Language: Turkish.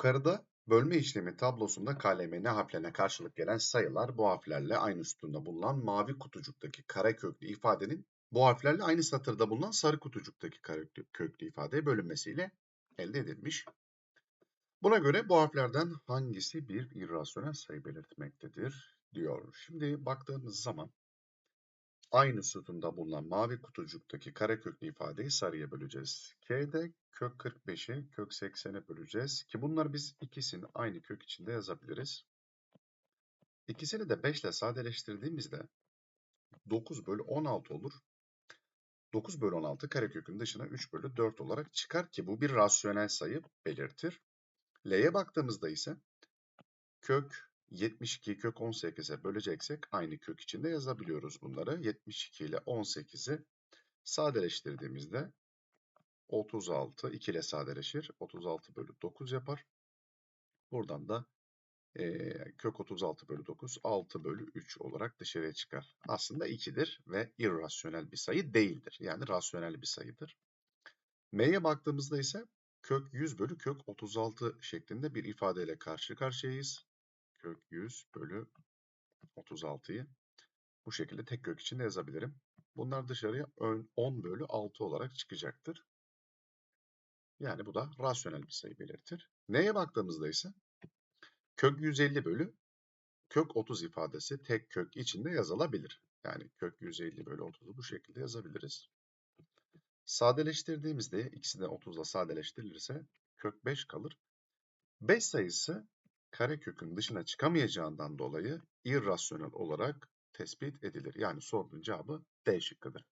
Yukarıda bölme işlemi tablosunda KLM harflerine karşılık gelen sayılar bu harflerle aynı sütunda bulunan mavi kutucuktaki kare köklü ifadenin bu harflerle aynı satırda bulunan sarı kutucuktaki kare köklü ifadeye bölünmesiyle elde edilmiş. Buna göre bu harflerden hangisi bir irrasyonel sayı belirtmektedir diyor. Şimdi baktığımız zaman aynı sütunda bulunan mavi kutucuktaki kareköklü ifadeyi sarıya böleceğiz. K'de kök 45'i kök 80'e böleceğiz ki bunları biz ikisini aynı kök içinde yazabiliriz. İkisini de 5 ile sadeleştirdiğimizde 9 bölü 16 olur. 9 bölü 16 karekökün dışına 3 bölü 4 olarak çıkar ki bu bir rasyonel sayı belirtir. L'ye baktığımızda ise kök 72 kök 18'e böleceksek aynı kök içinde yazabiliyoruz bunları. 72 ile 18'i sadeleştirdiğimizde 36 2 ile sadeleşir. 36 bölü 9 yapar. Buradan da e, kök 36 bölü 9 6 bölü 3 olarak dışarıya çıkar. Aslında 2'dir ve irrasyonel bir sayı değildir. Yani rasyonel bir sayıdır. M'ye baktığımızda ise kök 100 bölü kök 36 şeklinde bir ifadeyle karşı karşıyayız. Kök 100 bölü 36'yı bu şekilde tek kök içinde yazabilirim. Bunlar dışarıya 10 bölü 6 olarak çıkacaktır. Yani bu da rasyonel bir sayı belirtir. Neye baktığımızda ise kök 150 bölü kök 30 ifadesi tek kök içinde yazılabilir. Yani kök 150 bölü 30'u bu şekilde yazabiliriz. Sadeleştirdiğimizde ikisi de 30 ile sadeleştirilirse kök 5 kalır. 5 sayısı karekökün dışına çıkamayacağından dolayı irrasyonel olarak tespit edilir. Yani sorunun cevabı D şıkkıdır.